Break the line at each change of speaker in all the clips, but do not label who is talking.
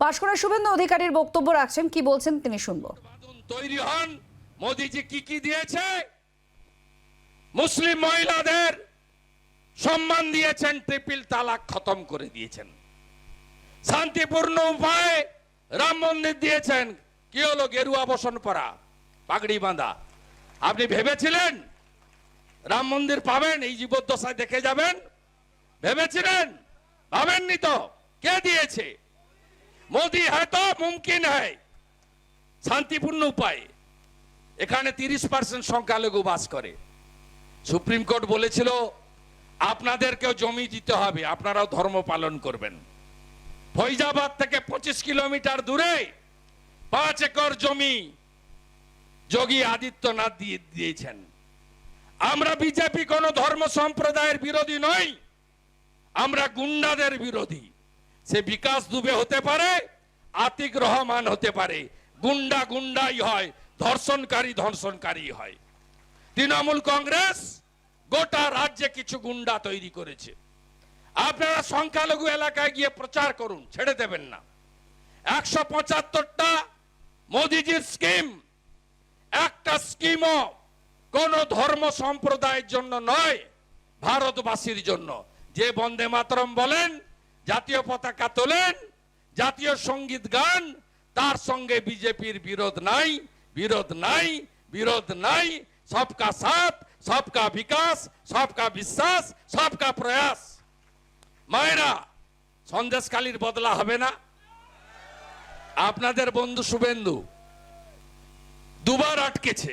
পাশকুড়া শুভেন্দু অধিকারীর বক্তব্য রাখছেন। কি বলছেন তিনি শুনব।
তৈরি হন। মোদিজি কি কি দিয়েছে? মুসলিম মহিলাদের সম্মান দিয়েছেন, ট্রিপল তালাক খতম করে দিয়েছেন। শান্তিপূর্ণ উপায়ে রাম মন্দির দিয়েছেন। কি হলো? গেরুয়া বসন পরা, পাগড়ি বাঁধা। আপনি ভেবেছিলেন রাম মন্দির পাবেন? এই জীবদ্দশায় দেখে যাবেন। ভেবেছিলেন? ভাবেননি তো। কে দিয়েছে? মোদি হ্যাঁ তো মুমকিন হ্যায়। শান্তিপূর্ণ উপায়ে। এখানে তিরিশ পার্সেন্ট সংখ্যালঘু বাস করে। সুপ্রিম কোর্ট বলেছিল, আপনাদেরকেও জমি দিতে হবে, আপনারাও ধর্ম পালন করবেন। ফৈজাবাদ থেকে পঁচিশ কিলোমিটার দূরে পাঁচ একর জমি যোগী আদিত্যনাথ দিয়ে দিয়েছেন। আমরা বিজেপি কোন ধর্ম সম্প্রদায়ের বিরোধী নই, আমরা গুন্ডাদের বিরোধী। সে বিকাশ দুবে হতে পারে, আতিক রহমান হতে পারে। গুন্ডা গুন্ডাই হয়, ধর্ষণকারী ধর্ষণকারী হয়। তৃণমূল কংগ্রেস গোটা রাজ্যে কিছু গুন্ডা তৈরি করেছে। আপনারা সংখ্যালঘু এলাকায় গিয়ে প্রচার করুন, ছেড়ে দেবেন না। একশো পঁচাত্তরটা মোদিজির স্কিম। একটা স্কিমও কোন ধর্ম সম্প্রদায়ের জন্য নয়, ভারতবাসীর জন্য। যে বন্দে মাতরম বলেন জাতীয় পতাকা তোলেন, জাতীয় সংগীত গান, তার সঙ্গে বিজেপির বিরোধ নাই বিরোধ নাই বিরোধ নাই, সবকা সাথ, সবকা বিকাশ, সবকা বিশ্বাস, সবকা প্রয়াস। মায়েরা সন্দেশকালীর বদলা হবে না। আপনাদের বন্ধু শুভেন্দু, দুবার আটকেছে,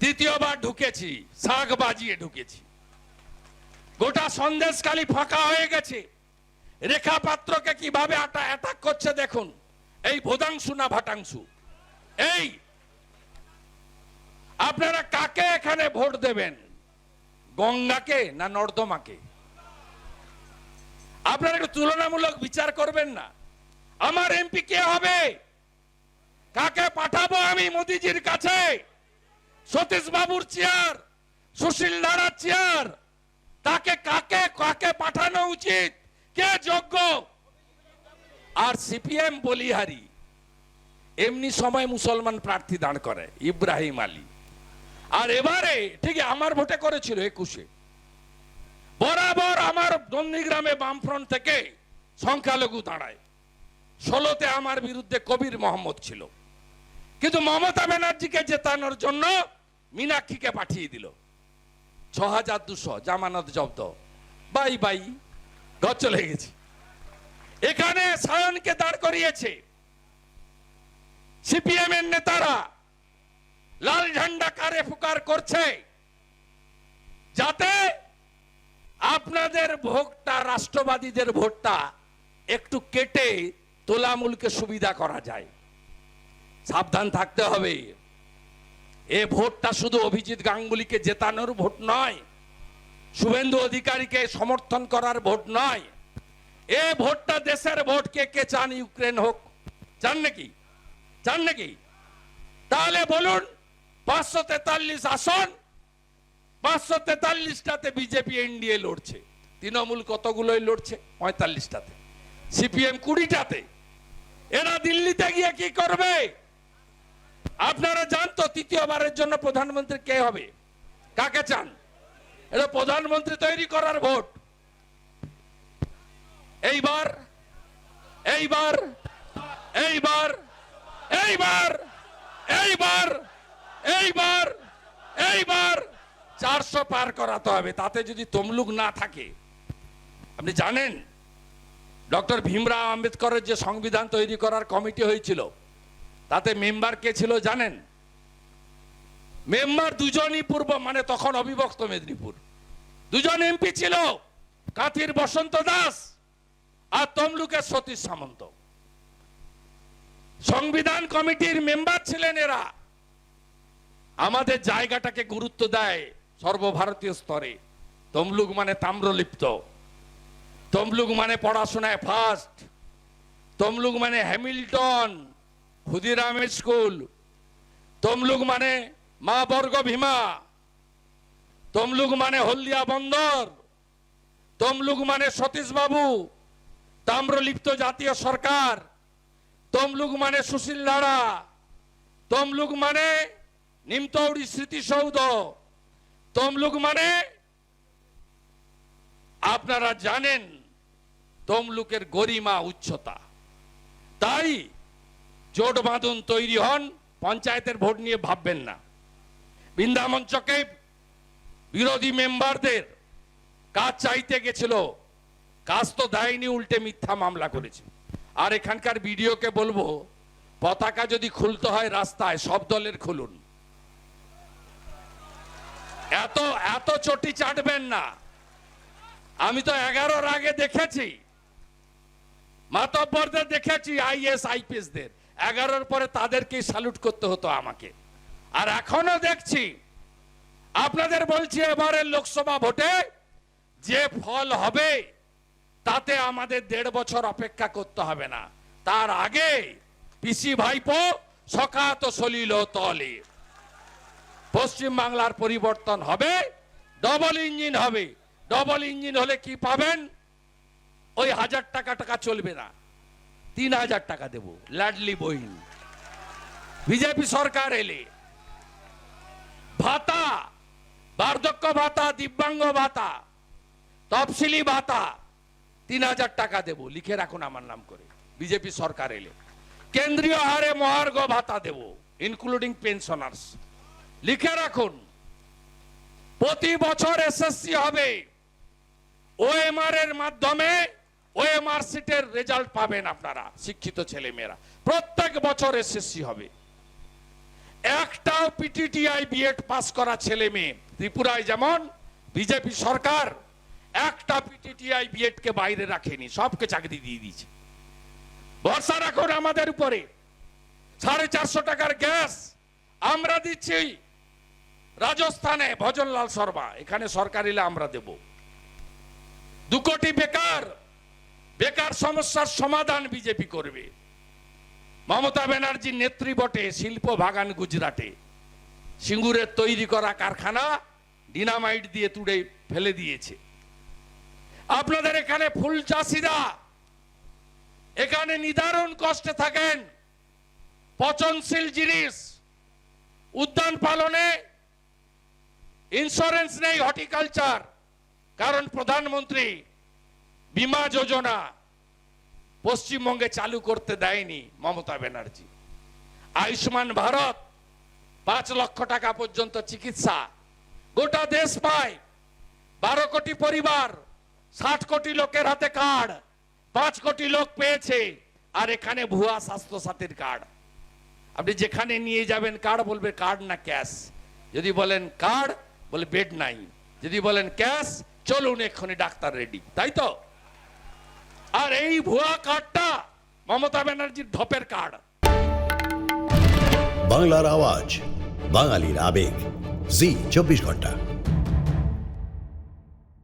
তৃতীয়বার ঢুকেছি, শাক বাজিয়ে ঢুকেছি। গোটা সন্দেশকালী ফাঁকা হয়ে গেছে। রেখা পাত্রকে কীভাবে অ্যাটাক করছে দেখুন। এই ভোদাংশু না ভাটাংশু? এই, আপনারা কাকে এখানে ভোট দেবেন? গঙ্গাকে না নর্দমাকে? আপনারা একটু তুলনামূলক বিচার করবেন না। আমার এমপি কে হবে? কাকে পাঠাবো আমি মোদিজির কাছে? সতীশ বাবুর চেয়ার, সুশীল নাড়ার চেয়ার। তাকে কাকে কাকে পাঠানো উচিত? কে যোগ্য? আর সিপিএম বলিহারি, এমনি সময় মুসলমান প্রার্থী দাঁড় করে, ইব্রাহিম আলী। আর এবারে, ঠিক আমার ভোটে করেছিল একুশে। বরাবর আমার নন্দীগ্রামে বামফ্রন্ট থেকে সংখ্যালঘু দাঁড়ায়। ষোলোতে আমার বিরুদ্ধে কবির মোহাম্মদ ছিল। কিন্তু মমতা ব্যানার্জিকে জেতানোর জন্য মীনাক্ষীকে পাঠিয়ে দিল। ছ হাজার দুশো, জামানত জব্দ। Bye bye. ঘর চলে গেছে। এখানে সায়নকে দাঁড় করিয়েছে। সিপিএম এর নেতারা লাল ঝান্ডা কারে ফুকার করছে যাতে আপনাদের ভোটটা, রাষ্ট্রবাদীদের ভোটটা একটু কেটে তোলামূলকে সুবিধা করা যায়। সাবধান থাকতে হবে। এ ভোটটা শুধু অভিজিৎ গাঙ্গুলিকে জেতানোর ভোট নয় শুভেন্দু অধিকারীকে সমর্থন করার ভোট নয়। এ ভোটটা দেশের ভোট কে কে চান ইউক্রেন হোক। চান নাকি? চান নাকি? তাহলে বলুন, পাঁচশো তেতাল্লিশ আসন, পাঁচশো তেতাল্লিশটাতে বিজেপি এনডিএ লড়ছে। তৃণমূল কতগুলোই লড়ছে? পঁয়তাল্লিশটাতে। সিপিএম কুড়িটাতে। এরা দিল্লিতে গিয়ে কি করবে? আপনারা জান তো তৃতীয়বারের জন্য প্রধানমন্ত্রী কে হবে? কাকে চান? এটা প্রধানমন্ত্রী তৈরি করার ভোট। এইবার এইবার এইবার এইবার এইবার এইবার এইবার চারশো পার করাতে হবে, তাতে যদি তমলুক না থাকে। আপনি জানেন, ডক্টর ভীমরাও আম্বেদকরের যে সংবিধান তৈরি করার কমিটি হয়েছিল, তাতে মেম্বার কে ছিল জানেন? মেম্বার দুজনই পূর্ব মানে তখন অবিভক্ত মেদিনীপুর। দুজন এমপি ছিল, কাথির বসন্ত দাস আর তমলুকের সতীশ সামন্ত। সংবিধান কমিটির মেম্বার ছিলেন এরা। আমাদের জায়গাটাকে গুরুত্ব দেয় সর্বভারতীয় স্তরে। তমলুক মানে তাম্রলিপ্ত। তমলুক মানে পড়াশোনায় ফার্স্ট তমলুক মানে হ্যামিল্টন, ক্ষুদিরামের স্কুল। তমলুক মানে মা বর্গ ভীমা তমলুক মানে হলদিয়া বন্দর, তমলুক মানে সতীশ বাবু, তাম্রলিপ্ত জাতীয় সরকার, তমলুক মানে সুশীল লাড়া তমলুক মানে নিমতৌড়ি স্মৃতিসৌধ, তমলুক মানে আপনারা জানেন তমলুকের গরিমা উচ্চতা। তাই জোট বাঁধন তৈরি হন, পঞ্চায়েতের ভোট নিয়ে ভাববেন না। বৃন্দামঞ্চকে বিরোধী মেম্বারদের কাজ চাইতে গেছিল। কাজ তো দেয়নি, উল্টে মিথ্যা মামলা করেছে। আর এখানকার বিডিওকে বলব, পতাকা যদি খুলতে হয় রাস্তায়, সব দলের খুলুন। এত এত চটি চাটবেন না। আমি তো এগারোর আগে দেখেছি। মাতব্বরদের দেখেছি, আইএস আইপিএস দের এগারোর পরে তাদেরকেই স্যালুট করতে হতো আমাকে। আর এখনও দেখছি আপনাদের বলছি এবারের লোকসভা ভোটে যে ফল হবে, তাতে আমাদের দেড় বছর অপেক্ষা করতে হবে না। তার আগে পিসি ভাইপো সকাত সলিল তলে। পশ্চিম বাংলার পরিবর্তন হবে ডবল ইঞ্জিন হবে। ডবল ইঞ্জিন হলে কি পাবেন? ওই হাজার টাকা টাকা চলবে না। তিন হাজার টাকা দেব, লাডলি বহিন বিজেপি সরকার এলে। ভাতা বার্ধক্য ভাতা, দিব্যাঙ্গ ভাতা, তফসিলি ভাতা, তিন হাজার টাকা দেব। লিখে রাখুন আমার নাম করে। বিজেপি সরকার এলে। কেন্দ্রীয় হারে মহার্ঘ ভাতা দেব ইনক্লুডিং পেনশনার্স লিখে রাখুন, প্রতি বছর এসএসসি হবে। ওএমআর এর মাধ্যমে ওএমআর সিটের রেজাল্ট পাবেন আপনারা, শিক্ষিত ছেলে মেয়েরা প্রত্যেক বছর এসএসসি হবে। একটাও পিটিটিআই বিএড পাস করা ছেলে মেয়ে। ত্রিপুরায় যেমন বিজেপি সরকার একটা পিটিটিআই বিএড কে বাইরে রাখেনি, সবকে চাকরি দিয়ে দিয়েছে। ভরসা রাখুন আমাদের উপরে। সাড়ে চারশো টাকার গ্যাস আমরা দিচ্ছি রাজস্থানে ভজনলাল শর্মা, এখানে সরকার এলে আমরা দেব। দু কোটি বেকার বেকার সমস্যার সমাধান বিজেপি করবে। মমতা ব্যানার্জির নেত্রী বটে শিল্প বাগান গুজরাটে। সিঙ্গুরের তৈরি করা কারখানা ডিনামাইট দিয়ে তুড়ে ফেলে দিয়েছে। আপনাদের এখানে ফুল চাষিরা, এখানে নিদারুণ কষ্টে থাকেন। পচনশীল জিনিস, উদ্যান পালনে ইন্স্যুরেন্স নেই হর্টিকালচার, কারণ প্রধানমন্ত্রী বীমা যোজনা পশ্চিমবঙ্গে চালু করতে দেয়নি মমতা ব্যানার্জি। আয়ুষ্মান ভারত, পাঁচ লক্ষ টাকা পর্যন্ত চিকিৎসা, গোটা দেশ পায়। বারো কোটি পরিবার, ষাট কোটি লোকের হাতে কার্ড, পাঁচ কোটি লোক পেয়েছে, আর এখানে ভুয়া স্বাস্থ্য সাথীর কার্ড। আপনি যেখানে নিয়ে যাবেন কার্ড, বলবে কার্ড না ক্যাশ। যদি বলেন কার্ড, বলে বেড নাই। যদি বলেন ক্যাশ, চলুন এক্ষুনি ডাক্তার রেডি। তাই তো? আর এই ভুয়া কার্ডটা মমতা ব্যানার্জির ধপের কার্ড
বাংলার আওয়াজ, বাঙালির আবেগ। জি, চব্বিশ ঘণ্টা।